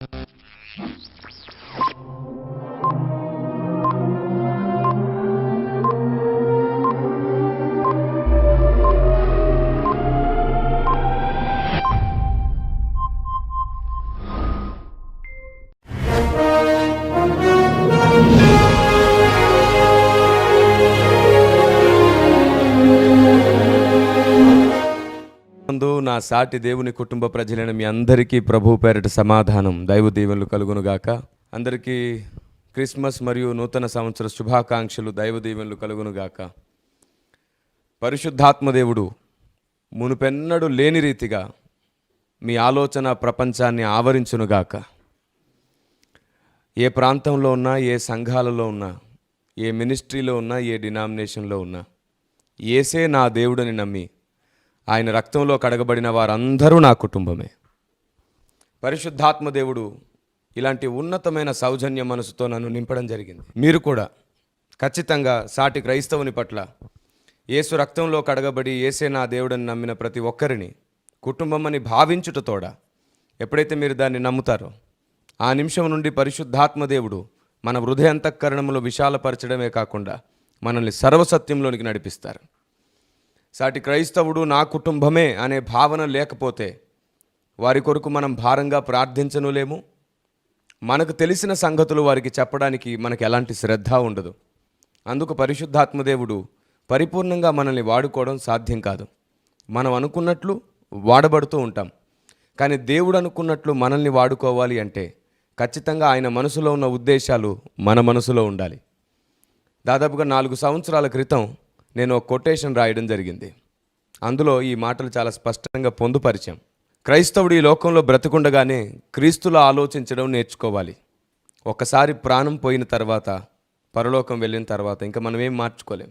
నందు నా సాటి దేవుని కుటుంబ ప్రజలైన మీ అందరికీ ప్రభు పేరిట సమాధానం దైవ దీవెనలు కలుగునుగాక అందరికీ క్రిస్మస్ మరియు నూతన సంవత్సర శుభాకాంక్షలు దైవ దీవెనలు కలుగునుగాక పరిశుద్ధాత్మ దేవుడు మునుపెన్నడు లేని రీతిగా మీ ఆలోచన ప్రపంచాన్ని ఆవరించునుగాక ఏ ప్రాంతంలో ఉన్నా ఏ సంఘాలలో ఉన్నా ఏ మినిస్ట్రీలో ఉన్నా ఏ డినామినేషన్లో ఉన్నా ఏసే నా దేవుడని నమ్మి ఆయన రక్తంలో కడగబడిన వారందరూ నా కుటుంబమే. పరిశుద్ధాత్మ దేవుడు ఇలాంటి ఉన్నతమైన సౌజన్య మనసుతో నన్ను నింపడం జరిగింది. మీరు కూడా ఖచ్చితంగా సాటి క్రైస్తవుని పట్ల యేసు రక్తంలో కడగబడి ఏసే నా దేవుడని నమ్మిన ప్రతి ఒక్కరిని కుటుంబం అని భావించుటతోడ ఎప్పుడైతే మీరు దాన్ని నమ్ముతారో ఆ నిమిషం నుండి పరిశుద్ధాత్మ దేవుడు మన హృదయ అంతఃకరణములో విశాలపరచడమే కాకుండా మనల్ని సర్వసత్యంలోనికి నడిపిస్తారు. సాటి క్రైస్తవుడు నా కుటుంబమే అనే భావన లేకపోతే వారి కొరకు మనం భారంగా ప్రార్థించనులేము? మనకు తెలిసిన సంగతులు వారికి చెప్పడానికి మనకు ఎలాంటి శ్రద్ధ ఉండదు. అందుకు పరిశుద్ధాత్మదేవుడు పరిపూర్ణంగా మనల్ని వాడుకోవడం సాధ్యం కాదు. మనం అనుకున్నట్లు వాడబడుతూ ఉంటాం. కానీ దేవుడు అనుకున్నట్లు మనల్ని వాడుకోవాలి అంటే ఖచ్చితంగా ఆయన మనసులో ఉన్న ఉద్దేశాలు మన మనసులో ఉండాలి. దాదాపుగా నాలుగు సంవత్సరాల క్రితం నేను ఒక కొటేషన్ రాయడం జరిగింది. అందులో ఈ మాటలు చాలా స్పష్టంగా పొందుపరిచాం. క్రైస్తవుడు ఈ లోకంలో బ్రతుకుండగానే క్రీస్తులో ఆలోచించడం నేర్చుకోవాలి. ఒకసారి ప్రాణం పోయిన తర్వాత పరలోకం వెళ్ళిన తర్వాత ఇంకా మనం ఏం మార్చుకోలేం.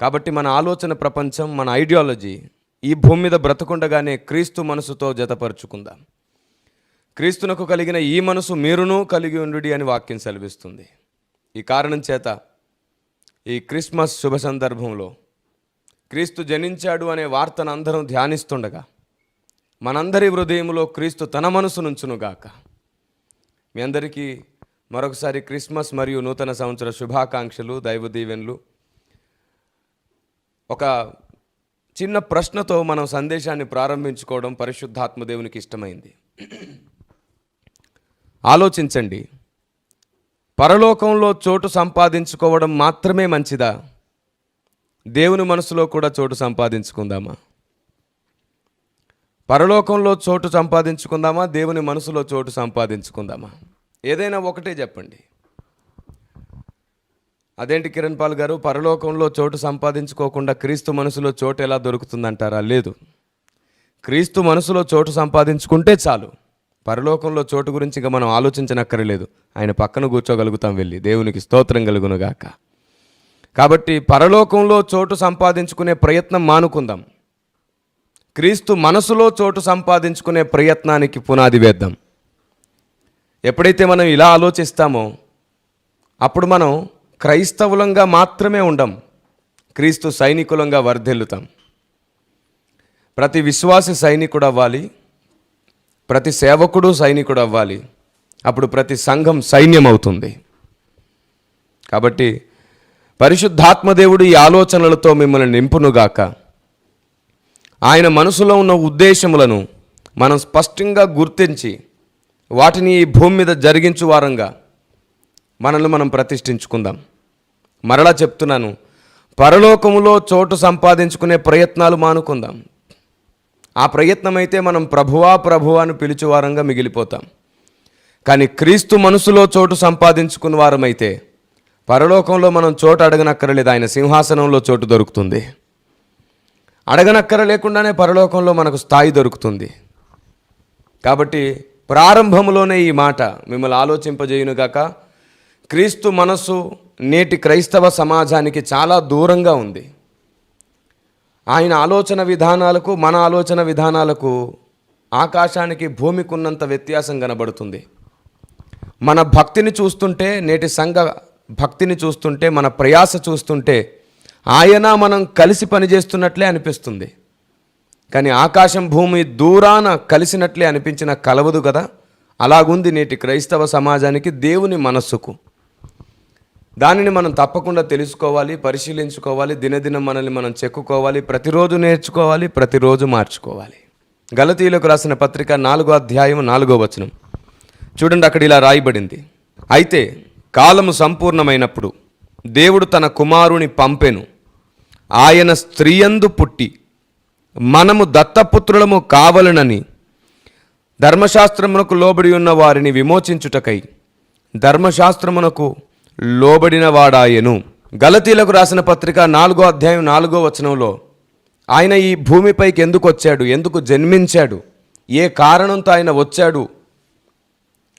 కాబట్టి మన ఆలోచన ప్రపంచం మన ఐడియాలజీ ఈ భూమి మీద బ్రతకుండగానే క్రీస్తు మనసుతో జతపరుచుకుందాం. క్రీస్తునకు కలిగిన ఈ మనసు మీరును కలిగి ఉండుడి అని వాక్యం సెలవిస్తుంది. ఈ కారణం చేత ఈ క్రిస్మస్ శుభ సందర్భంలో క్రీస్తు జనించాడు అనే వార్తను అందరం ధ్యానిస్తుండగా మనందరి హృదయంలో క్రీస్తు తన మనసు నుంచునుగాక మీ అందరికీ మరొకసారి క్రిస్మస్ మరియు నూతన సంవత్సర శుభాకాంక్షలు దైవ దీవెన్లు ఒక చిన్న ప్రశ్నతో మనం సందేశాన్ని ప్రారంభించుకోవడం పరిశుద్ధాత్మదేవునికి ఇష్టమైంది. ఆలోచించండి. పరలోకంలో చోటు సంపాదించుకోవడం మాత్రమే మంచిదా? దేవుని మనసులో కూడా చోటు సంపాదించుకుందామా? పరలోకంలో చోటు సంపాదించుకుందామా? దేవుని మనసులో చోటు సంపాదించుకుందామా? ఏదైనా ఒకటే చెప్పండి. అదేంటి కిరణ్ పాల్ గారు? పరలోకంలో చోటు సంపాదించుకోకుండా క్రీస్తు మనసులో చోటు ఎలా దొరుకుతుందంటారా? లేదు. క్రీస్తు మనసులో చోటు సంపాదించుకుంటే చాలు. పరలోకంలో చోటు గురించి ఇక మనం ఆలోచించనక్కర్లేదు. ఆయన పక్కన కూర్చోగలుగుతాం వెళ్ళి. దేవునికి స్తోత్రం కలుగునుగాక. కాబట్టి పరలోకంలో చోటు సంపాదించుకునే ప్రయత్నం మానుకుందాం. క్రీస్తు మనసులో చోటు సంపాదించుకునే ప్రయత్నానికి పునాది వేద్దాం. ఎప్పుడైతే మనం ఇలా ఆలోచిస్తామో అప్పుడు మనం క్రైస్తవులంగా మాత్రమే ఉండం. క్రీస్తు సైనికులంగా వర్ధిల్లుతాం. ప్రతి విశ్వాసి సైనికుడు అవ్వాలి ప్రతి సేవకుడు సైనికుడు అవ్వాలి అప్పుడు ప్రతి సంఘం సైన్యం అవుతుంది కాబట్టి పరిశుద్ధాత్మదేవుడు ఈ ఆలోచనలతో మిమ్మల్ని నింపునుగాక. ఆయన మనసులో ఉన్న ఉద్దేశములను మనం స్పష్టంగా గుర్తించి వాటిని ఈ భూమి మీద జరిగించు వారంగా మనల్ని మనం ప్రతిష్ఠించుకుందాం. మరలా చెప్తున్నాను పరలోకములో చోటు సంపాదించుకునే ప్రయత్నాలు మానుకుందాం. ఆ ప్రయత్నం అయితే మనం ప్రభువా ప్రభువా అని పిలిచేవారంగా మిగిలిపోతాం. కానీ క్రీస్తు మనసులో చోటు సంపాదించుకున్న వారమైతే పరలోకంలో మనం చోటు అడగనక్కరలేదు. ఆయన సింహాసనంలో చోటు దొరుకుతుంది. అడగనక్కర లేకుండానే పరలోకంలో మనకు స్థాయి దొరుకుతుంది. కాబట్టి ప్రారంభంలోనే ఈ మాట మిమ్మల్ని ఆలోచింపజేయునుగాక. క్రీస్తు మనస్సు నేటి క్రైస్తవ సమాజానికి చాలా దూరంగా ఉంది. ఆయన ఆలోచన విధానాలకు మన ఆలోచన విధానాలకు ఆకాశానికి భూమికి ఉన్నంత వ్యత్యాసం కనబడుతుంది. మన భక్తిని చూస్తుంటే నేటి సంఘ భక్తిని చూస్తుంటే మన ప్రయాస చూస్తుంటే ఆయన మనం కలిసి పనిచేస్తున్నట్లే అనిపిస్తుంది. కానీ ఆకాశం భూమి దూరాన కలిసినట్లే అనిపించిన కలవదు కదా? అలాగుంది నేటి క్రైస్తవ సమాజానికి దేవుని మనస్సుకు. దానిని మనం తప్పకుండా తెలుసుకోవాలి పరిశీలించుకోవాలి దినదినం మనల్ని మనం చెక్కుకోవాలి ప్రతిరోజు నేర్చుకోవాలి ప్రతిరోజు మార్చుకోవాలి. గలతీయులకు రాసిన పత్రిక నాలుగో అధ్యాయం నాలుగో వచనం. చూడండి అక్కడ ఇలా రాయబడింది. అయితే కాలము సంపూర్ణమైనప్పుడు దేవుడు తన కుమారుని పంపెను. ఆయన స్త్రీయందు పుట్టి మనము దత్తపుత్రులము కావలనని ధర్మశాస్త్రమునకు లోబడి ఉన్న వారిని విమోచించుటకై ధర్మశాస్త్రమునకు లోబడినవాడాయెను. గలతీలకు రాసిన పత్రిక నాలుగో అధ్యాయం నాలుగో వచనంలో ఆయన ఈ భూమిపైకి ఎందుకు వచ్చాడు ఎందుకు జన్మించాడు? ఏ కారణంతో ఆయన వచ్చాడు?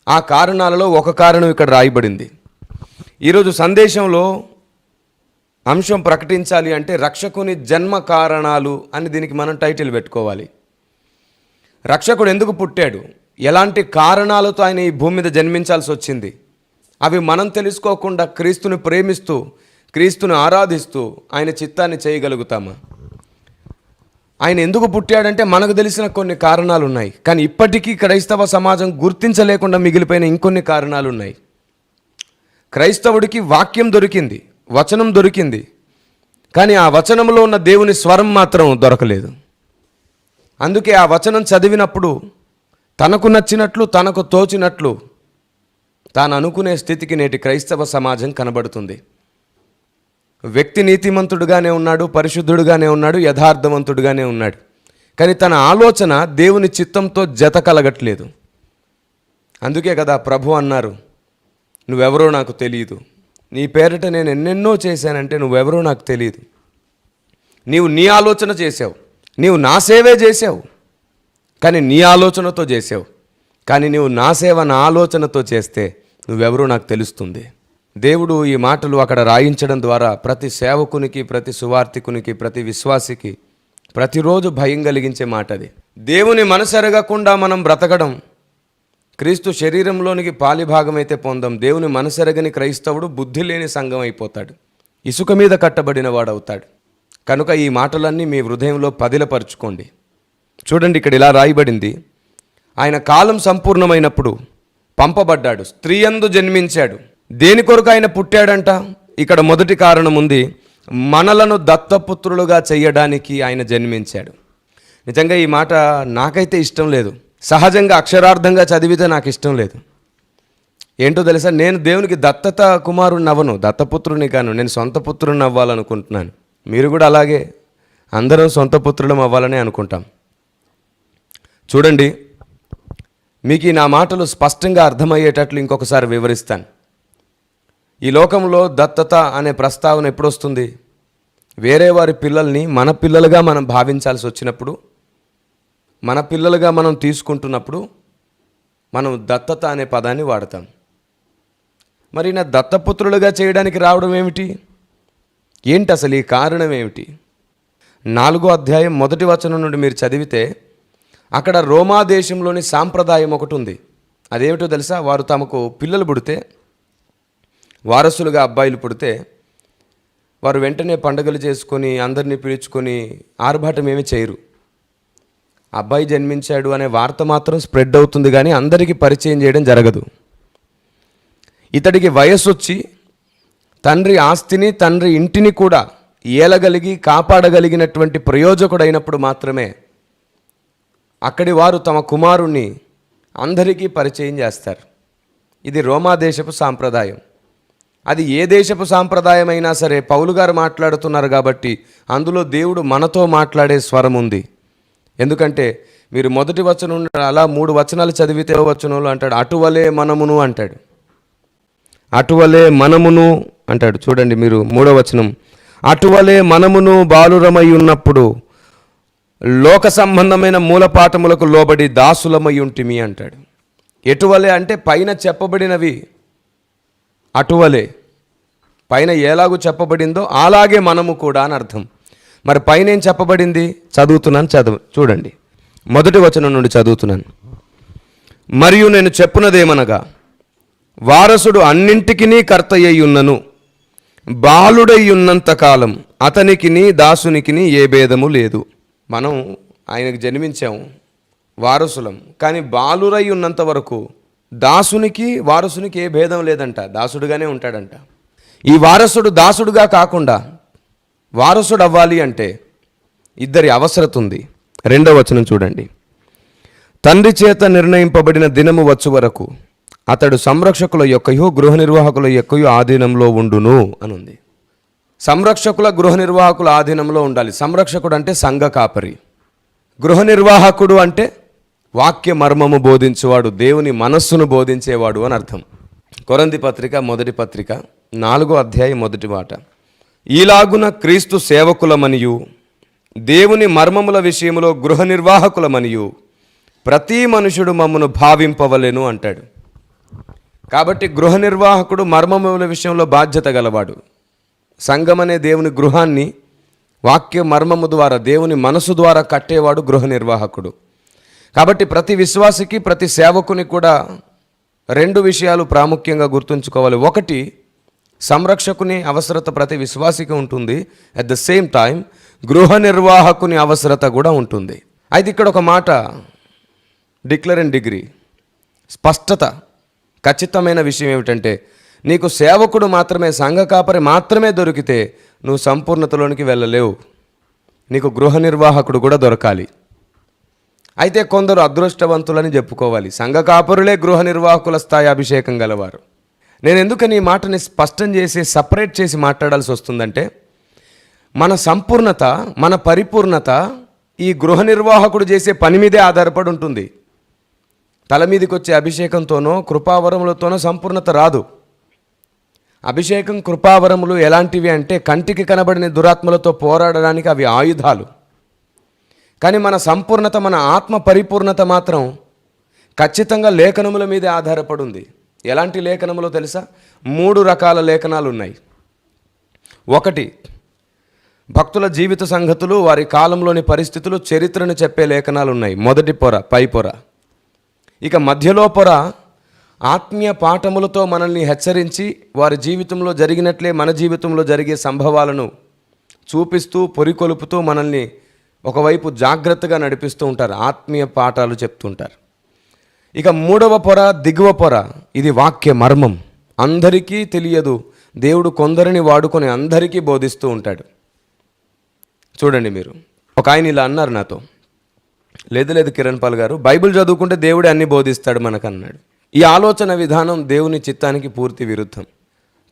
ఆ కారణాలలో ఒక కారణం ఇక్కడ రాయబడింది. ఈరోజు సందేశంలో అంశం ప్రకటించాలి అంటే రక్షకుని జన్మ కారణాలు అని దీనికి మనం టైటిల్ పెట్టుకోవాలి. రక్షకుడు ఎందుకు పుట్టాడు? ఎలాంటి కారణాలతో ఆయన ఈ భూమి మీద జన్మించాల్సి వచ్చింది అవి మనం తెలుసుకోకుండా క్రీస్తుని ప్రేమిస్తూ క్రీస్తుని ఆరాధిస్తూ ఆయన చిత్తాన్ని చేయగలుగుతామా? ఆయన ఎందుకు పుట్టాడంటే మనకు తెలిసిన కొన్ని కారణాలు ఉన్నాయి కానీ ఇప్పటికీ క్రైస్తవ సమాజం గుర్తించలేకుండా మిగిలిపోయిన ఇంకొన్ని కారణాలు ఉన్నాయి క్రైస్తవుడికి వాక్యం దొరికింది వచనం దొరికింది. కానీ ఆ వచనంలో ఉన్న దేవుని స్వరం మాత్రం దొరకలేదు. అందుకే ఆ వచనం చదివినప్పుడు తనకు నచ్చినట్లు తనకు తోచినట్లు తాను అనుకునే స్థితికి నేటి క్రైస్తవ సమాజం కనబడుతుంది. వ్యక్తి నీతిమంతుడుగానే ఉన్నాడు పరిశుద్ధుడుగానే ఉన్నాడు యథార్థవంతుడుగానే ఉన్నాడు. కానీ తన ఆలోచన దేవుని చిత్తంతో జత కలగట్లేదు. అందుకే కదా ప్రభు అన్నారు నువ్వెవరో నాకు తెలియదు. నీ పేరిట నేను ఎన్నెన్నో చేశానంటే నువ్వెవరో నాకు తెలియదు. నీవు నీ ఆలోచన చేసావు నీవు నా సేవే చేసావు కానీ నీ ఆలోచనతో చేసావు కానీ నీవు నా సేవ నా ఆలోచనతో చేస్తే నువ్వెవరో నాకు తెలుస్తుంది. దేవుడు ఈ మాటలు అక్కడ రాయించడం ద్వారా ప్రతి సేవకునికి ప్రతి సువార్థికునికి ప్రతి విశ్వాసికి ప్రతిరోజు భయం కలిగించే మాట అది దేవుని మనసెరగకుండా మనం బ్రతకడం క్రీస్తు శరీరంలోనికి పాలిభాగమైతే పొందాం. దేవుని మనసెరగని క్రైస్తవుడు బుద్ధి లేని సంఘం అయిపోతాడు. ఇసుక మీద కట్టబడిన వాడవుతాడు. కనుక ఈ మాటలన్నీ మీ హృదయంలో పదిలపరుచుకోండి. చూడండి ఇక్కడ ఇలా రాయబడింది. ఆయన కాలం సంపూర్ణమైనప్పుడు పంపబడ్డాడు. స్త్రీయందు జన్మించాడు. దేని కొరకు ఆయన పుట్టాడంట? ఇక్కడ మొదటి కారణం ఉంది. మనలను దత్తపుత్రులుగా చేయడానికి ఆయన జన్మించాడు. నిజంగా ఈ మాట నాకైతే ఇష్టం లేదు. సహజంగా అక్షరార్థంగా చదివితే నాకు ఇష్టం లేదు. ఏంటో తెలుసా? నేను దేవునికి దత్తత కుమారుని అవ్వను దత్తపుత్రుని కాను. నేను సొంత పుత్రుని అవ్వాలనుకుంటున్నాను మీరు కూడా అలాగే. అందరం సొంత పుత్రులం అవ్వాలని అనుకుంటాం. చూడండి. మీకు నా మాటలు స్పష్టంగా అర్థమయ్యేటట్లు ఇంకొకసారి వివరిస్తాను. ఈ లోకంలో దత్తత అనే ప్రస్తావన ఎప్పుడొస్తుంది? వేరే వారి పిల్లల్ని మన పిల్లలుగా మనం భావించాల్సి వచ్చినప్పుడు మన పిల్లలుగా మనం తీసుకుంటున్నప్పుడు మనం దత్తత అనే పదాన్ని వాడతాం. మరి నా దత్తపుత్రులుగా చేయడానికి రావడం ఏమిటి? ఏంటి అసలు ఈ కారణం ఏమిటి? నాలుగో అధ్యాయం మొదటి వచనం నుండి మీరు చదివితే అక్కడ రోమా దేశంలోని సాంప్రదాయం ఒకటి ఉంది. అదేమిటో తెలుసా? వారు తమకు పిల్లలు పుడితే వారసులుగా అబ్బాయిలు పుడితే వారు వెంటనే పండుగలు చేసుకొని అందరినీ పిలుచుకొని ఆర్భాటం ఏమి చేయరు. అబ్బాయి జన్మించాడు అనే వార్త మాత్రం స్ప్రెడ్ అవుతుంది కానీ అందరికీ పరిచయం చేయడం జరగదు. ఇతడికి వయస్సు వచ్చి తండ్రి ఆస్తిని తండ్రి ఇంటిని కూడా ఏలగలిగి కాపాడగలిగినటువంటి ప్రయోజకుడైనప్పుడు మాత్రమే అక్కడి వారు తమ కుమారుణ్ణి అందరికీ పరిచయం చేస్తారు. ఇది రోమా దేశపు సాంప్రదాయం. అది ఏ దేశపు సాంప్రదాయం అయినా సరే పౌలు గారు మాట్లాడుతున్నారు కాబట్టి అందులో దేవుడు మనతో మాట్లాడే స్వరం ఉంది. ఎందుకంటే మీరు మొదటి వచనం అలా మూడు వచనాలు చదివితే వచనంలో అంటాడు అటువలే మనమును అంటాడు. అటువలే మనమును అంటాడు. చూడండి మీరు మూడో వచనం. అటువలే మనమును బాలురమై ఉన్నప్పుడు లోక సంబంధమైన మూలపాఠములకు లోబడి దాసులమై ఉంటిమి అంటాడు. ఎటువలే అంటే పైన చెప్పబడినవి అటువలే. పైన ఎలాగూ చెప్పబడిందో అలాగే మనము కూడా అని అర్థం. మరి పైన ఏం చెప్పబడింది? చదువుతున్నాను చదువు. చూడండి. మొదటి వచనం నుండి చదువుతున్నాను. మరియు నేను చెప్పునదేమనగా వారసుడు అన్నింటికి కర్త అయి ఉన్నను బాలుడై ఉన్నంత కాలం అతనికిని దాసునికిని ఏ భేదము లేదు. మనం ఆయనకు జన్మించాము వారసులం. కానీ బాలురై ఉన్నంత వరకు దాసునికి వారసునికి ఏ భేదం లేదంట. దాసుడుగానే ఉంటాడంట. ఈ వారసుడు దాసుడుగా కాకుండా వారసుడు అవ్వాలి అంటే ఇద్దరి అవసరత ఉంది రెండవ వచనం చూడండి. తండ్రి చేత నిర్ణయింపబడిన దినము వచ్చు వరకు అతడు సంరక్షకుల యొక్కయో గృహ నిర్వాహకుల యొక్కయో ఆధీనంలో ఉండును అని ఉంది సంరక్షకుల గృహ నిర్వాహకుల ఆధీనంలో ఉండాలి. సంరక్షకుడు అంటే సంఘ కాపరి. గృహ నిర్వాహకుడు అంటే వాక్య మర్మము బోధించేవాడు దేవుని మనస్సును బోధించేవాడు అని అర్థం. కొరంది పత్రిక మొదటి పత్రిక నాలుగో అధ్యాయం మొదటి మాట. ఈలాగున క్రీస్తు సేవకులమనియు దేవుని మర్మముల విషయములో గృహ నిర్వాహకులమనియు ప్రతి మనుషుడు మమ్మను భావింపవలెను అంటాడు. కాబట్టి గృహ నిర్వాహకుడు మర్మముల విషయంలో బాధ్యత గలవాడు. సంఘం అనే దేవుని గృహాన్ని వాక్య మర్మము ద్వారా దేవుని మనసు ద్వారా కట్టేవాడు గృహ నిర్వాహకుడు. కాబట్టి ప్రతి విశ్వాసికి ప్రతి సేవకుని కూడా రెండు విషయాలు ప్రాముఖ్యంగా గుర్తుంచుకోవాలి. ఒకటి సంరక్షకుని అవసరత ప్రతి విశ్వాసికి ఉంటుంది. అట్ ద సేమ్ టైం గృహ నిర్వాహకుని అవసరత కూడా ఉంటుంది. అయితే ఇక్కడ ఒక మాట డిక్లర్ అండ్ డిగ్రీ. స్పష్టత ఖచ్చితమైన విషయం ఏమిటంటే నీకు సేవకుడు మాత్రమే సంఘ కాపరి మాత్రమే దొరికితే నువ్వు సంపూర్ణతలోనికి వెళ్ళలేవు. నీకు గృహ నిర్వాహకుడు కూడా దొరకాలి. అయితే కొందరు అదృష్టవంతులని చెప్పుకోవాలి. సంఘ కాపరులే గృహ నిర్వాహకుల స్థాయి అభిషేకం గలవారు. నేను ఎందుకని ఈ మాటని స్పష్టం చేసి సపరేట్ చేసి మాట్లాడాల్సి వస్తుందంటే మన సంపూర్ణత మన పరిపూర్ణత ఈ గృహ నిర్వాహకుడు చేసే పని మీదే ఆధారపడి ఉంటుంది. తల మీదకి వచ్చే అభిషేకంతోనో కృపావరములతోనో సంపూర్ణత రాదు. అభిషేకం కృపావరములు ఎలాంటివి అంటే కంటికి కనబడిన దురాత్మలతో పోరాడడానికి అవి ఆయుధాలు. కానీ మన సంపూర్ణత మన ఆత్మ పరిపూర్ణత మాత్రం ఖచ్చితంగా లేఖనముల మీదే ఆధారపడి ఉంది ఎలాంటి లేఖనములో తెలుసా? మూడు రకాల లేఖనాలు ఉన్నాయి ఒకటి భక్తుల జీవిత సంగతులు వారి కాలంలోని పరిస్థితులు చరిత్రను చెప్పే లేఖనాలు ఉన్నాయి మొదటి పొర పై పొర. ఇక మధ్యలో పొర ఆత్మీయ పాఠములతో మనల్ని హెచ్చరించి వారి జీవితంలో జరిగినట్లే మన జీవితంలో జరిగే సంభవాలను చూపిస్తూ పొరికొలుపుతూ మనల్ని ఒకవైపు జాగ్రత్తగా నడిపిస్తూ ఉంటారు. ఆత్మీయ పాఠాలు చెప్తుంటారు. ఇక మూడవ పొర దిగువ పొర. ఇది వాక్య మర్మం. అందరికీ తెలియదు. దేవుడు కొందరిని వాడుకొని అందరికీ బోధిస్తూ ఉంటాడు. చూడండి మీరు. ఒక ఆయన ఇలా అన్నారు నాతో. లేదు లేదు కిరణ్ పాల్ గారు బైబిల్ చదువుకుంటే దేవుడే అన్ని బోధిస్తాడు మనకు అన్నాడు ఈ ఆలోచన విధానం దేవుని చిత్తానికి పూర్తి విరుద్ధం.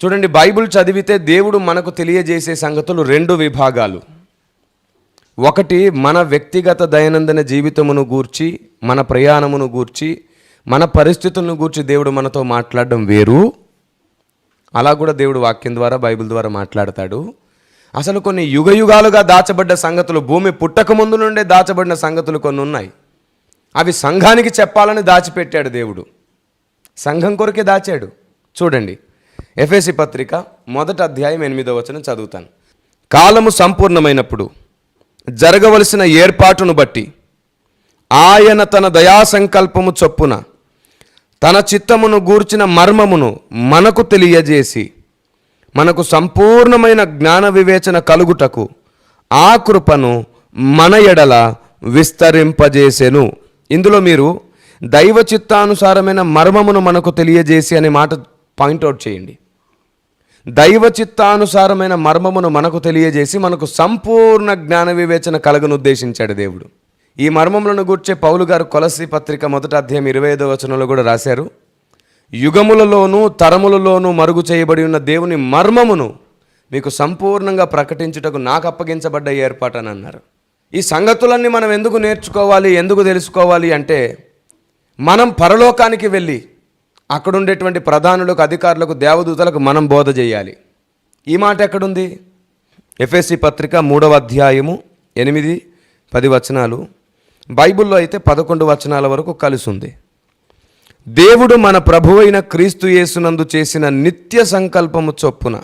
చూడండి బైబిల్ చదివితే దేవుడు మనకు తెలియజేసే సంగతులు రెండు విభాగాలు. ఒకటి మన వ్యక్తిగత దైనందిన జీవితమును గూర్చి మన ప్రయాణమును గూర్చి మన పరిస్థితులను గూర్చి దేవుడు మనతో మాట్లాడడం వేరు. అలా కూడా దేవుడు వాక్యం ద్వారా బైబిల్ ద్వారా మాట్లాడతాడు. అసలు కొన్ని యుగ యుగాలుగా దాచబడ్డ సంగతులు భూమి పుట్టక ముందు నుండే దాచబడిన సంగతులు కొన్ని ఉన్నాయి. అవి సంఘానికి చెప్పాలని దాచిపెట్టాడు దేవుడు. సంఘం కొరకే దాచాడు. చూడండి. ఎఫ్ఎసి పత్రిక మొదటి అధ్యాయం ఎనిమిదో వచనం చదువుతాను. కాలము సంపూర్ణమైనప్పుడు జరగవలసిన ఏర్పాటును బట్టి ఆయన తన దయా సంకల్పము చొప్పున తన చిత్తమును గూర్చిన మర్మమును మనకు తెలియజేసి మనకు సంపూర్ణమైన జ్ఞాన వివేచన కలుగుటకు ఆ కృపను మన ఎడల విస్తరింపజేసెను. ఇందులో మీరు దైవ చిత్తానుసారమైన మర్మమును మనకు తెలియజేసి అనే మాట పాయింట్అవుట్ చేయండి. దైవ చిత్తానుసారమైన మర్మమును మనకు తెలియజేసి మనకు సంపూర్ణ జ్ఞాన వివేచన కలగను ఉద్దేశించాడు దేవుడు. ఈ మర్మములను గూర్చే పౌలు గారు కొలసి పత్రిక మొదట అధ్యాయం ఇరవై ఐదో వచనంలో కూడా రాశారు. యుగములలోనూ తరములలోనూ మరుగు చేయబడి ఉన్న దేవుని మర్మమును మీకు సంపూర్ణంగా ప్రకటించుటకు నాకు అప్పగించబడ్డ ఏర్పాటు అని అన్నారు. ఈ సంగతులన్నీ మనం ఎందుకు నేర్చుకోవాలి ఎందుకు తెలుసుకోవాలి అంటే మనం పరలోకానికి వెళ్ళి అక్కడ ఉండేటువంటి ప్రధానులకు అధికారులకు దేవదూతలకు మనం బోధ చేయాలి. ఈ మాట ఎక్కడుంది? ఎఫ్ఎస్సి పత్రిక మూడవ అధ్యాయము ఎనిమిది పది వచనాలు. బైబిల్లో అయితే పదకొండు వచనాల వరకు కలిసి ఉంది దేవుడు మన ప్రభువైన క్రీస్తు యేసునందు చేసిన నిత్య సంకల్పము చొప్పున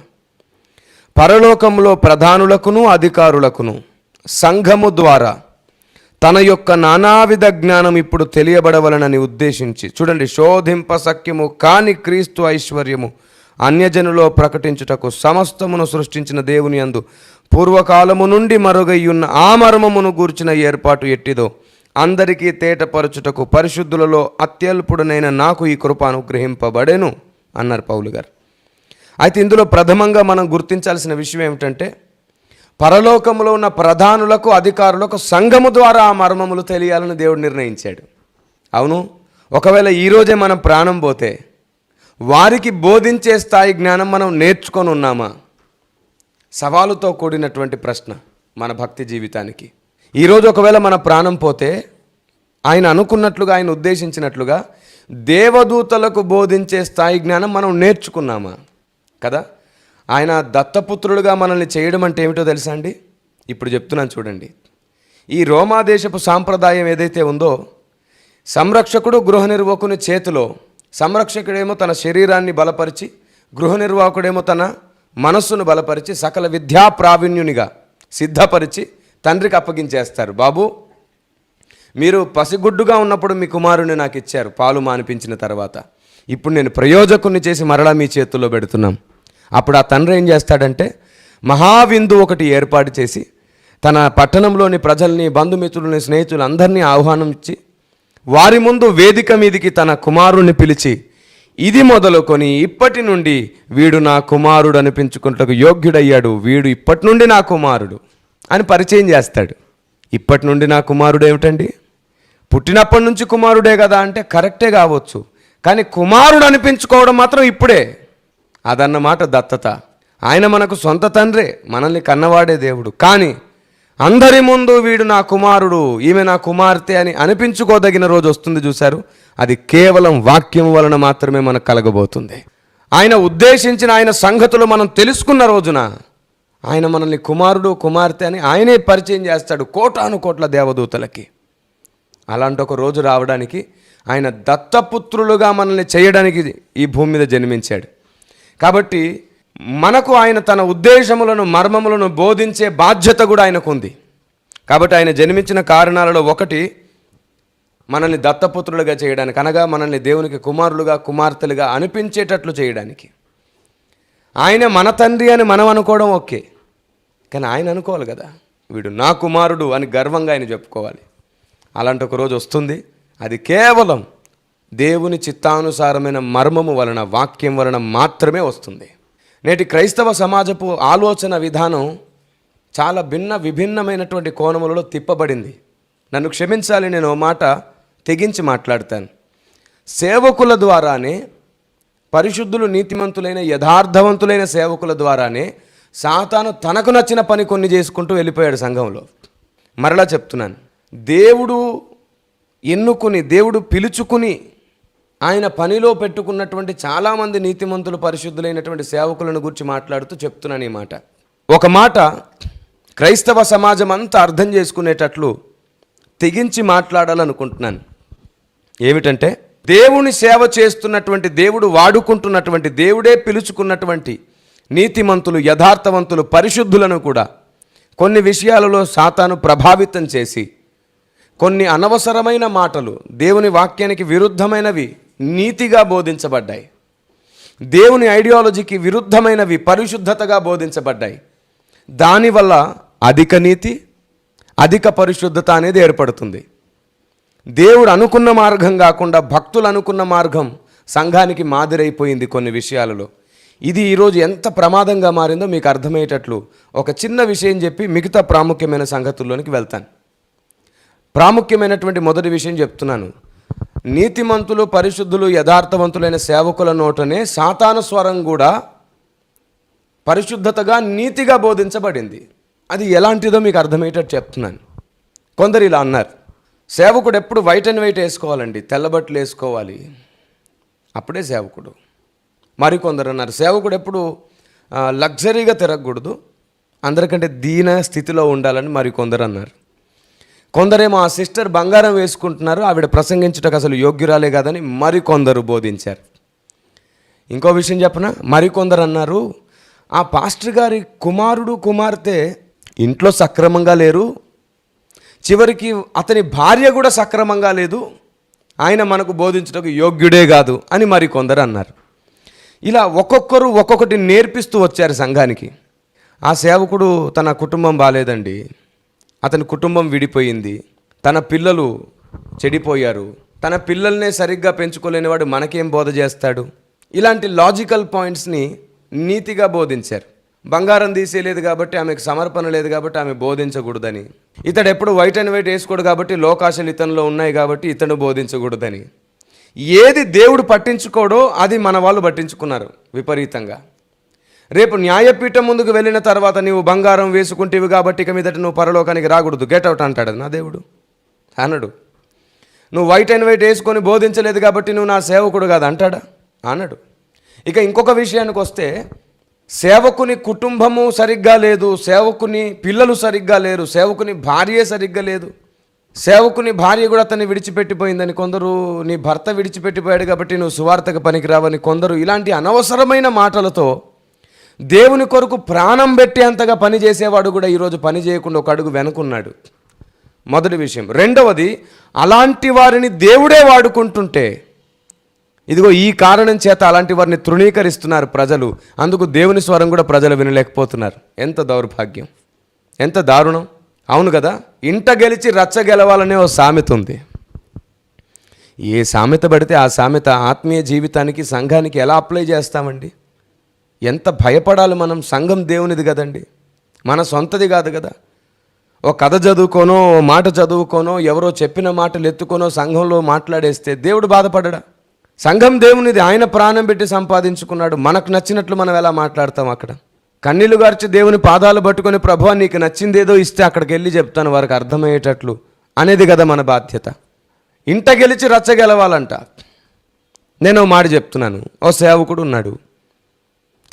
పరలోకంలో ప్రధానులకును అధికారులకును సంఘము ద్వారా తన యొక్క నానావిధ జ్ఞానం ఇప్పుడు తెలియబడవలనని ఉద్దేశించి చూడండి శోధింప సఖ్యము కాని క్రీస్తు ఐశ్వర్యము అన్యజనులో ప్రకటించుటకు సమస్తమును సృష్టించిన దేవుని అందు పూర్వకాలము నుండి మరుగయ్యున్న ఆ మర్మమును గూర్చిన ఏర్పాటు ఎట్టిదో అందరికీ తేటపరచుటకు పరిశుద్ధులలో అత్యల్పుడనైన నాకు ఈ కృప అనుగ్రహింపబడెను అన్నారు పౌలు గారు. అయితే ఇందులో ప్రథమంగా మనం గుర్తించాల్సిన విషయం ఏమిటంటే పరలోకములో ఉన్న ప్రధానులకు అధికారులకు సంఘము ద్వారా ఆ మర్మములు తెలియాలని దేవుడు నిర్ణయించాడు. అవును? ఒకవేళ ఈరోజే మనం ప్రాణం పోతే వారికి బోధించే స్థాయి జ్ఞానం మనం నేర్చుకొని ఉన్నామా? సవాలుతో కూడినటువంటి ప్రశ్న మన భక్తి జీవితానికి. ఈరోజు ఒకవేళ మన ప్రాణం పోతే ఆయన అనుకున్నట్లుగా ఆయన ఉద్దేశించినట్లుగా దేవదూతలకు బోధించే స్థాయి జ్ఞానం మనం నేర్చుకున్నామా? కదా? ఆయన దత్తపుత్రులుగా మనల్ని చేయడం అంటే ఏమిటో తెలుసా అండి? ఇప్పుడు చెప్తున్నాను చూడండి. ఈ రోమాదేశపు సాంప్రదాయం ఏదైతే ఉందో సంరక్షకుడు గృహ నిర్వాహకుని చేతిలో సంరక్షకుడేమో తన శరీరాన్ని బలపరిచి గృహ నిర్వాహకుడేమో తన మనస్సును బలపరిచి సకల విద్యా ప్రావీణ్యునిగా సిద్ధపరిచి తండ్రికి అప్పగించేస్తారు. బాబు మీరు పసిగుడ్డుగా ఉన్నప్పుడు మీ కుమారుని నాకు ఇచ్చారు పాలు మానిపించిన తర్వాత. ఇప్పుడు నేను ప్రయోజకుని చేసి మరలా మీ చేతుల్లో పెడుతున్నాం. అప్పుడు ఆ తండ్రి ఏం చేస్తాడంటే మహావిందు ఒకటి ఏర్పాటు చేసి తన పట్టణంలోని ప్రజల్ని బంధుమిత్రులని స్నేహితులు అందరినీ ఆహ్వానం ఇచ్చి వారి ముందు వేదిక మీదికి తన కుమారుని పిలిచి ఇది మొదలుకొని ఇప్పటి నుండి వీడు నా కుమారుడు అనిపించుకుంటకు యోగ్యుడయ్యాడు. వీడు ఇప్పటి నుండి నా కుమారుడు అని పరిచయం చేస్తాడు. ఇప్పటి నుండి నా కుమారుడు ఏమిటండి? పుట్టినప్పటి నుంచి కుమారుడే కదా అంటే కరెక్టే కావచ్చు. కానీ కుమారుడు అనిపించుకోవడం మాత్రం ఇప్పుడే. అదన్నమాట దత్తత. ఆయన మనకు సొంత తండ్రే మనల్ని కన్నవాడే దేవుడు. కానీ అందరి ముందు వీడు నా కుమారుడు ఈమె నా కుమార్తె అని అనిపించుకోదగిన రోజు వస్తుంది చూశారు. అది కేవలం వాక్యం వలన మాత్రమే మనకు కలగబోతుంది. ఆయన ఉద్దేశించిన ఆయన సంగతులు మనం తెలుసుకున్న రోజున ఆయన మనల్ని కుమారుడు కుమార్తె అని ఆయనే పరిచయం చేస్తాడు కోటాను కోట్ల దేవదూతలకి. అలాంటి ఒక రోజు రావడానికి ఆయన దత్తపుత్రులుగా మనల్ని చేయడానికి ఈ భూమి మీద జన్మించాడు. కాబట్టి మనకు ఆయన తన ఉద్దేశములను మర్మములను బోధించే బాధ్యత కూడా ఆయనకు ఉంది కాబట్టి ఆయన జన్మించిన కారణాలలో ఒకటి మనల్ని దత్తపుత్రులుగా చేయడానికి అనగా మనల్ని దేవునికి కుమారులుగా కుమార్తెలుగా అనిపించేటట్లు చేయడానికి. ఆయన మన తండ్రి అని మనం అనుకోవడం ఓకే. కానీ ఆయన అనుకోవాలి కదా. వీడు నా కుమారుడు అని గర్వంగా ఆయన చెప్పుకోవాలి. అలాంటి ఒక రోజు వస్తుంది. అది కేవలం దేవుని చిత్తానుసారమైన మర్మము వలన వాక్యం వలన మాత్రమే వస్తుంది. నేటి క్రైస్తవ సమాజపు ఆలోచన విధానం చాలా భిన్న విభిన్నమైనటువంటి కోణములలో తిప్పబడింది. నన్ను క్షమించాలి నేను ఓ మాట తెగించి మాట్లాడతాను. సేవకుల ద్వారానే పరిశుద్ధులు నీతిమంతులైన యథార్థవంతులైన సేవకుల ద్వారానే సాతాను తనకు నచ్చిన పని కొన్ని చేసుకుంటూ వెళ్ళిపోయాడు సంఘంలో. మరలా చెప్తున్నాను. దేవుడు ఎన్నుకుని దేవుడు పిలుచుకుని ఆయన పనిలో పెట్టుకున్నటువంటి చాలామంది నీతిమంతులు పరిశుద్ధులైనటువంటి సేవకులను గురించి మాట్లాడుతూ చెప్తున్నాను ఈ మాట. ఒక మాట క్రైస్తవ సమాజం అంతా అర్థం చేసుకునేటట్లు తెగించి మాట్లాడాలనుకుంటున్నాను. ఏమిటంటే దేవుని సేవ చేస్తున్నటువంటి దేవుడు వాడుకుంటున్నటువంటి దేవుడే పిలుచుకున్నటువంటి నీతిమంతులు యథార్థవంతులు పరిశుద్ధులను కూడా కొన్ని విషయాలలో సాతాను ప్రభావితం చేసి కొన్ని అనవసరమైన మాటలు దేవుని వాక్యానికి విరుద్ధమైనవి నీతిగా బోధించబడ్డాయి. దేవుని ఐడియాలజీకి విరుద్ధమైనవి పరిశుద్ధతగా బోధించబడ్డాయి. దానివల్ల అధిక నీతి అధిక పరిశుద్ధత అనేది ఏర్పడుతుంది. దేవుడు అనుకున్న మార్గం కాకుండా భక్తులు అనుకున్న మార్గం సంఘానికి మాదిరైపోయింది కొన్ని విషయాలలో. ఇది ఈరోజు ఎంత ప్రమాదంగా మారిందో మీకు అర్థమయ్యేటట్లు ఒక చిన్న విషయం చెప్పి మిగతా ప్రాముఖ్యమైన సంగతుల్లోనికి వెళ్తాను. ప్రాముఖ్యమైనటువంటి మొదటి విషయం చెప్తున్నాను. నీతిమంతులు పరిశుద్ధులు యథార్థవంతులైన సేవకుల నోటనే సాతాను స్వరం కూడా పరిశుద్ధతగా నీతిగా బోధించబడింది. అది ఎలాంటిదో మీకు అర్థమయ్యేటట్టు చెప్తున్నాను. కొందరు ఇలా అన్నారు సేవకుడు ఎప్పుడు వైట్ అండ్ వైట్ వేసుకోవాలండి? తెల్లబట్టలు వేసుకోవాలి. అప్పుడే సేవకుడు మరికొందరు అన్నారు సేవకుడు ఎప్పుడు లగ్జరీగా తిరగకూడదు. అందరికంటే దీన స్థితిలో ఉండాలని మరికొందరు అన్నారు. కొందరేమో ఆ సిస్టర్ బంగారం వేసుకుంటున్నారు ఆవిడ ప్రసంగించుటకు అసలు యోగ్యురాలే కాదని మరికొందరు బోధించారు. ఇంకో విషయం చెప్పన? మరికొందరు అన్నారు ఆ పాస్టర్ గారి కుమారుడు కుమార్తె ఇంట్లో సక్రమంగా లేరు చివరికి అతని భార్య కూడా సక్రమంగా లేదు ఆయన మనకు బోధించటకు యోగ్యుడే కాదు అని మరికొందరు అన్నారు. ఇలా ఒక్కొక్కరు ఒక్కొక్కటి నేర్పిస్తూ వచ్చారు సంఘానికి. ఆ సేవకుడు తన కుటుంబం బాగాలేదండి అతని కుటుంబం విడిపోయింది. తన పిల్లలు చెడిపోయారు. తన పిల్లల్నే సరిగ్గా పెంచుకోలేనివాడు మనకేం బోధ చేస్తాడు? ఇలాంటి లాజికల్ పాయింట్స్ని నీతిగా బోధించారు. బంగారం తీసేయలేదు కాబట్టి ఆమెకు సమర్పణ లేదు కాబట్టి ఆమె బోధించకూడదని. ఇతడు ఎప్పుడు వైట్ అండ్ వైట్ వేసుకోడు కాబట్టి లోకాశలు ఇతనిలో ఉన్నాయి కాబట్టి ఇతను బోధించకూడదని. ఏది దేవుడు పట్టించుకోడో అది మన వాళ్ళు పట్టించుకున్నారు విపరీతంగా. రేపు న్యాయపీఠం ముందుకు వెళ్ళిన తర్వాత నీవు బంగారం వేసుకుంటేవి కాబట్టి ఇక మీదట నువ్వు పరలోకానికి రాకూడదు. గెట్ అవుట్ అంటాడు. నా దేవుడు. అనడు. నువ్వు వైట్ అండ్ వైట్ వేసుకొని బోధించలేదు కాబట్టి నువ్వు నా సేవకుడు కాదు అంటాడా? అనడు. ఇక ఇంకొక విషయానికి వస్తే సేవకుని కుటుంబము సరిగ్గా లేదు సేవకుని పిల్లలు సరిగ్గా లేరు సేవకుని భార్య సరిగ్గా లేదు సేవకుని భార్య కూడా అతన్ని విడిచిపెట్టిపోయిందని కొందరు నీ భర్త విడిచిపెట్టిపోయాడు కాబట్టి నువ్వు సువార్తకు పనికిరావని కొందరు ఇలాంటి అనవసరమైన మాటలతో దేవుని కొరకు ప్రాణం పెట్టేంతగా పని చేసేవాడు కూడా ఈరోజు పని చేయకుండా ఒక అడుగు వెనుకున్నాడు. మొదటి విషయం. రెండవది అలాంటి వారిని దేవుడే వాడుకుంటుంటే ఇదిగో ఈ కారణం చేత అలాంటి వారిని తృణీకరిస్తున్నారు ప్రజలు. అందుకు దేవుని స్వరం కూడా ప్రజలు వినలేకపోతున్నారు. ఎంత దౌర్భాగ్యం. ఎంత దారుణం. అవును కదా ఇంట గెలిచి రచ్చ గెలవాలనే ఓ సామెత ఉంది. ఏ సామెత పడితే ఆ సామెత ఆత్మీయ జీవితానికి సంఘానికి ఎలా అప్లై చేస్తామండి? ఎంత భయపడాలి మనం సంఘం దేవునిది కదండి? మన సొంతది కాదు కదా? ఓ కథ చదువుకోనో ఓ మాట చదువుకోనో ఎవరో చెప్పిన మాటలు ఎత్తుకోనో సంఘంలో మాట్లాడేస్తే దేవుడు బాధపడడా? సంఘం దేవునిది ఆయన ప్రాణం పెట్టి సంపాదించుకున్నాడు. మనకు నచ్చినట్లు మనం ఎలా మాట్లాడతాం అక్కడ? కన్నీళ్ళు గార్చి దేవుని పాదాలు పట్టుకొని ప్రభు నీకు నచ్చిందేదో ఇస్తే అక్కడికి వెళ్ళి చెప్తాను వారికి అర్థమయ్యేటట్లు అనేది కదా మన బాధ్యత. ఇంట గెలిచి రచ్చ గెలవాలంట. నేను మాట చెప్తున్నాను. ఓ సేవకుడు ఉన్నాడు.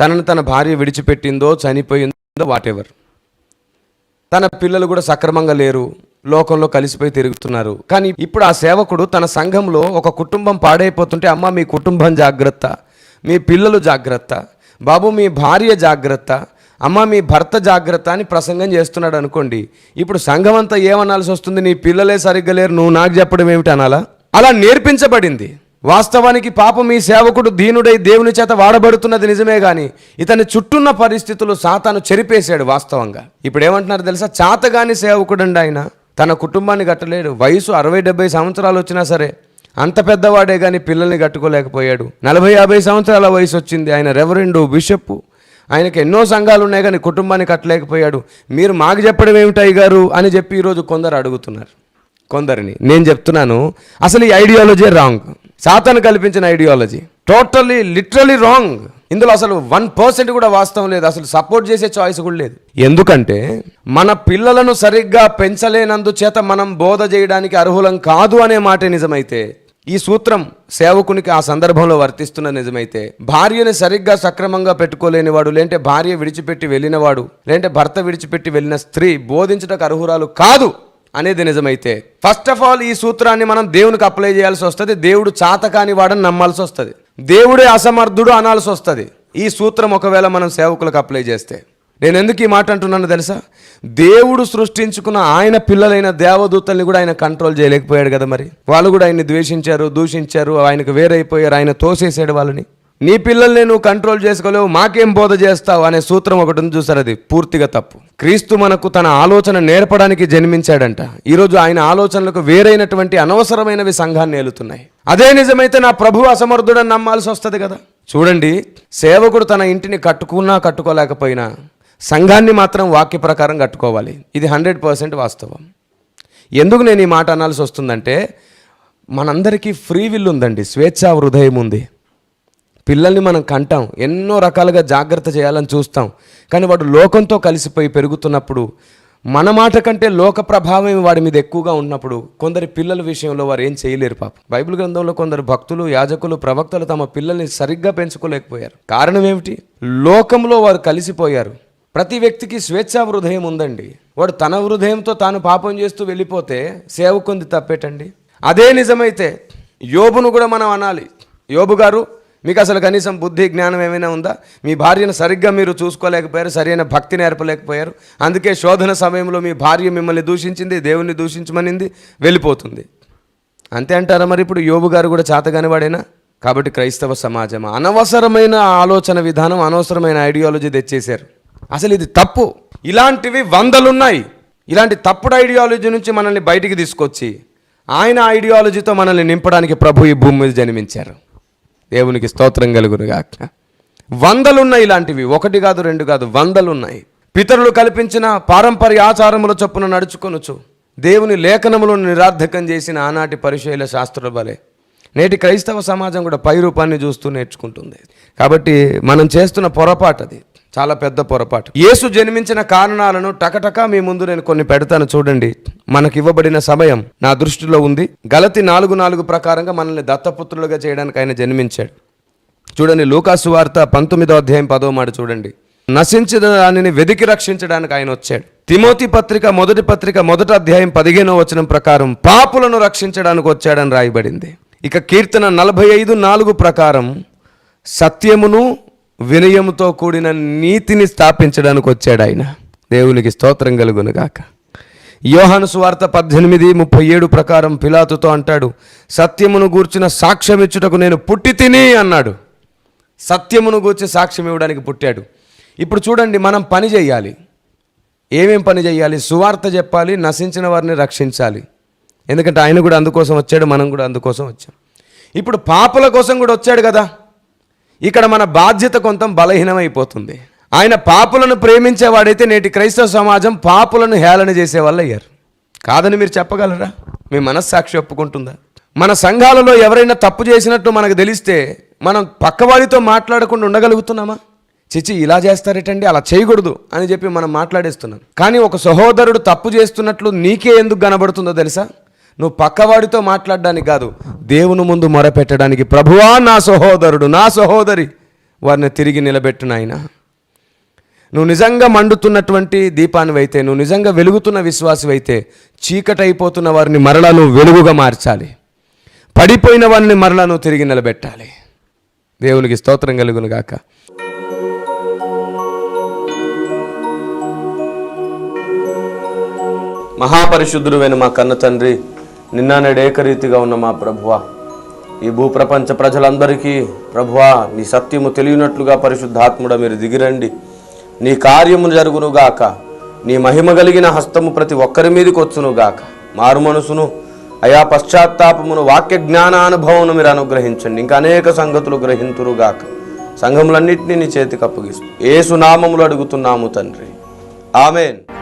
తనను తన భార్య విడిచిపెట్టిందో చనిపోయిందో వాటెవర్ తన పిల్లలు కూడా సక్రమంగా లేరు. లోకంలో కలిసిపోయి తిరుగుతున్నారు. కానీ ఇప్పుడు ఆ సేవకుడు తన సంఘంలో ఒక కుటుంబం పాడైపోతుంటే అమ్మ మీ కుటుంబం జాగ్రత్త. మీ పిల్లలు జాగ్రత్త. బాబు మీ భార్య జాగ్రత్త. అమ్మ మీ భర్త జాగ్రత్త అని ప్రసంగం చేస్తున్నాడు అనుకోండి. ఇప్పుడు సంఘం అంతా ఏమనాల్సి వస్తుంది? నీ పిల్లలే సరిగ్గా లేరు. నువ్వు నాకు చెప్పడం ఏమిటి అనాలా? అలా నేర్పించబడింది. వాస్తవానికి పాపం మీ సేవకుడు దీనుడై దేవుని చేత వాడబడుతున్నది నిజమే కానీ ఇతని చుట్టూన్న పరిస్థితులు సాతాను చెరిపేశాడు వాస్తవంగా. ఇప్పుడు ఏమంటున్నారు తెలుసా? చాతగాని సేవకుడండి ఆయన. తన కుటుంబాన్ని కట్టలేడు. వయసు అరవై డెబ్బై సంవత్సరాలు వచ్చినా సరే అంత పెద్దవాడే కానీ పిల్లల్ని కట్టుకోలేకపోయాడు. నలభై యాభై సంవత్సరాల వయసు వచ్చింది. ఆయన రెవరెండు బిషప్ ఆయనకి ఎన్నో సంఘాలు ఉన్నాయి కానీ కుటుంబాన్ని కట్టలేకపోయాడు. మీరు మాకు చెప్పడం ఏమిటాయి గారు అని చెప్పి ఈరోజు కొందరు అడుగుతున్నారు. కొందరిని. నేను చెప్తున్నాను. అసలు ఈ ఐడియాలజీ రాంగ్ సాతాను కల్పించిన ఐడియాలజీ టోటల్లీ లిటరలీ రాంగ్ ఇందులో అసలు వన్ పర్సెంట్ కూడా వాస్తవం లేదు. అసలు సపోర్ట్ చేసే చాయిస్ కూడా లేదు. ఎందుకంటే మన పిల్లలను సరిగ్గా పెంచలేనందు చేత మనం బోధ చేయడానికి అర్హులం కాదు అనే మాట నిజమైతే ఈ సూత్రం సేవకునికి ఆ సందర్భంలో వర్తిస్తున్న నిజమైతే భార్యని సరిగ్గా సక్రమంగా పెట్టుకోలేనివాడు లేంటే భార్య విడిచిపెట్టి వెళ్ళినవాడు లేంటే భర్త విడిచిపెట్టి వెళ్ళిన స్త్రీ బోధించటకు అర్హురాలు కాదు. అనేది నిజమైతే ఫస్ట్ ఆఫ్ ఆల్ ఈ సూత్రాన్ని మనం దేవునికి అప్లై చేయాల్సి వస్తుంది దేవుడు చాతకాని వాడని నమ్మాల్సి వస్తుంది దేవుడే అసమర్థుడు అనాల్సి వస్తుంది. ఈ సూత్రం ఒకవేళ మనం సేవకులకు అప్లై చేస్తే నేను ఎందుకు ఈ మాట అంటున్నాను తెలుసా? దేవుడు సృష్టించుకున్న ఆయన పిల్లలైన దేవదూతల్ని కూడా ఆయన కంట్రోల్ చేయలేకపోయాడు కదా మరి. వాళ్ళు కూడా ఆయన్ని ద్వేషించారు దూషించారు ఆయనకు వేరైపోయారు ఆయన తోసేసాడు వాళ్ళని. నీ పిల్లల్ని నువ్వు కంట్రోల్ చేసుకోలేవు మాకేం బోధ చేస్తావు అనే సూత్రం ఒకటి ఉంది చూసారు అది? పూర్తిగా తప్పు. క్రీస్తు మనకు తన ఆలోచన నేర్పడానికి జన్మించాడంట. ఈరోజు ఆయన ఆలోచనలకు వేరైనటువంటి అనవసరమైనవి సంఘాన్ని ఏలుతున్నాయి. అదే నిజమైతే నా ప్రభు అసమర్థుడని నమ్మాల్సి వస్తుంది కదా? చూడండి సేవకుడు తన ఇంటిని కట్టుకున్నా కట్టుకోలేకపోయినా సంఘాన్ని మాత్రం వాక్య ప్రకారం కట్టుకోవాలి. ఇది హండ్రెడ్ పర్సెంట్ వాస్తవం. ఎందుకు నేను ఈ మాట అనాల్సి వస్తుందంటే మనందరికీ ఫ్రీ విల్ ఉందండి స్వేచ్ఛా హృదయం ఉంది. పిల్లల్ని మనం కంటాం ఎన్నో రకాలుగా జాగ్రత్త చేయాలని చూస్తాం. కానీ వాడు లోకంతో కలిసిపోయి పెరుగుతున్నప్పుడు మన మాట కంటే లోక ప్రభావం వాడి మీద ఎక్కువగా ఉన్నప్పుడు కొందరి పిల్లల విషయంలో వారు ఏం చేయలేరు పాప. బైబిల్ గ్రంథంలో కొందరు భక్తులు యాజకులు ప్రవక్తలు తమ పిల్లల్ని సరిగ్గా పెంచుకోలేకపోయారు. కారణం ఏమిటి? లోకంలో వారు కలిసిపోయారు. ప్రతి వ్యక్తికి స్వేచ్ఛా హృదయం ఉందండి. వాడు తన హృదయంతో తాను పాపం చేస్తూ వెళ్ళిపోతే సేవకుంది తప్పేటండి? అదే నిజమైతే యోబును కూడా మనం అనాలి. యోబు గారు మీకు అసలు కనీసం బుద్ధి జ్ఞానం ఏమైనా ఉందా? మీ భార్యను సరిగ్గా మీరు చూసుకోలేకపోయారు సరైన భక్తి నేర్పలేకపోయారు అందుకే శోధన సమయంలో మీ భార్య మిమ్మల్ని దూషించింది దేవుణ్ణి దూషించమనింది వెళ్ళిపోతుంది. అంతే అంటారా మరి ఇప్పుడు? యోబు గారు కూడా చాతగాని వాడేనా? కాబట్టి క్రైస్తవ సమాజం అనవసరమైన ఆలోచన విధానం అనవసరమైన ఐడియాలజీ తెచ్చేశారు. అసలు ఇది తప్పు. ఇలాంటివి వందలున్నాయి. ఇలాంటి తప్పుడు ఐడియాలజీ నుంచి మనల్ని బయటికి తీసుకొచ్చి ఆయన ఐడియాలజీతో మనల్ని నింపడానికి ప్రభు ఈ భూమి మీద జన్మించారు. దేవునికి స్తోత్రం కలుగునుగాక. వందలున్నాయి ఇలాంటివి. ఒకటి కాదు రెండు కాదు వందలున్నాయి. పితరులు కల్పించిన పారంపర్య ఆచారముల చొప్పున నడుచుకొనుచు దేవుని లేఖనములను నిరార్థకం చేసిన ఆనాటి పరిశైల శాస్త్రుల బలే నేటి క్రైస్తవ సమాజం కూడా పై రూపాన్ని చూస్తూ నేర్చుకుంటుంది. కాబట్టి మనం చేస్తున్న పొరపాటు అది చాలా పెద్ద పొరపాటు. యేసు జన్మించిన కారణాలను టకటక మీ ముందు నేను కొన్ని పెడతాను చూడండి. మనకి ఇవ్వబడిన సమయం నా దృష్టిలో ఉంది. గలతి నాలుగు నాలుగు ప్రకారంగా మనల్ని దత్తపుత్రులుగా చేయడానికి ఆయన జన్మించాడు. చూడండి లూకాసు వార్త పంతొమ్మిదో అధ్యాయం పదో మాట చూడండి. నశించిన దానిని వెదికి రక్షించడానికి ఆయన వచ్చాడు. తిమోతి పత్రిక మొదటి పత్రిక మొదటి అధ్యాయం పదిహేనో వచనం ప్రకారం పాపులను రక్షించడానికి వచ్చాడని రాయబడింది. ఇక కీర్తన నలభై ఐదు నాలుగు ప్రకారం సత్యమును వినయంతో కూడిన నీతిని స్థాపించడానికి వచ్చాడు ఆయన. దేవునికి స్తోత్రం కలుగునుగాక యోహాను సువార్త పద్దెనిమిది ముప్పై ఏడు ప్రకారం పిలాతుతో అంటాడు సత్యమును గూర్చిన సాక్ష్యం ఇచ్చుటకు నేను పుట్టి తిని అన్నాడు. సత్యమును గూర్చి సాక్ష్యం ఇవ్వడానికి పుట్టాడు. ఇప్పుడు చూడండి మనం పని చేయాలి. ఏమేం పని చేయాలి? సువార్త చెప్పాలి నశించిన వారిని రక్షించాలి. ఎందుకంటే ఆయన కూడా అందుకోసం వచ్చాడు మనం కూడా అందుకోసం వచ్చాం. ఇప్పుడు పాపల కోసం కూడా వచ్చాడు కదా. ఇక్కడ మన బాధ్యత కొంత బలహీనమైపోతుంది. ఆయన పాపులను ప్రేమించేవాడైతే నేటి క్రైస్తవ సమాజం పాపులను హేళన చేసే వాళ్ళు అయ్యారు. కాదని మీరు చెప్పగలరా? మీ మనస్సాక్షి ఒప్పుకుంటుందా? మన సంఘాలలో ఎవరైనా తప్పు చేసినట్టు మనకు తెలిస్తే మనం పక్కవారితో మాట్లాడకుండా ఉండగలుగుతున్నామా? చిచి ఇలా చేస్తారేటండి అలా చేయకూడదు అని చెప్పి మనం మాట్లాడేస్తున్నాం. కానీ ఒక సహోదరుడు తప్పు చేస్తున్నట్లు నీకే ఎందుకు కనబడుతుందో తెలుసా? నువ్వు పక్కవాడితో మాట్లాడడానికి కాదు దేవుని ముందు మొరపెట్టడానికి. ప్రభువా నా సహోదరుడు నా సహోదరి వారిని తిరిగి నిలబెట్టు నాయన. నువ్వు నిజంగా మండుతున్నటువంటి దీపానివైతే నువ్వు నిజంగా వెలుగుతున్న విశ్వాసమైతే చీకటైపోతున్న వారిని మరలా నువ్వు వెలుగుగా మార్చాలి. పడిపోయిన వారిని మరలా నువ్వు తిరిగి నిలబెట్టాలి. దేవునికి స్తోత్రం కలుగునుగాక గాక. మహాపరిశుద్ధుడువైన మా కన్న తండ్రి నిన్న నేడు ఏకరీతిగా ఉన్న మా ప్రభువ. ఈ భూప్రపంచ ప్రజలందరికీ ప్రభువా నీ సత్యము తెలియనట్లుగా పరిశుద్ధాత్ముడ మీరు దిగిరండి. నీ కార్యము జరుగునుగాక. నీ మహిమ కలిగిన హస్తము ప్రతి ఒక్కరి మీదకి వచ్చునుగాక మారు మనసును అయా పశ్చాత్తాపమును వాక్య జ్ఞానానుభవమును మీరు అనుగ్రహించండి. ఇంకా అనేక సంగతులు గ్రహింతురుగాక. సంఘములన్నింటినీ నీ చేతికి అప్పగిస్తూ. ఏసునామములు అడుగుతున్నాము తండ్రి. ఆమెన్.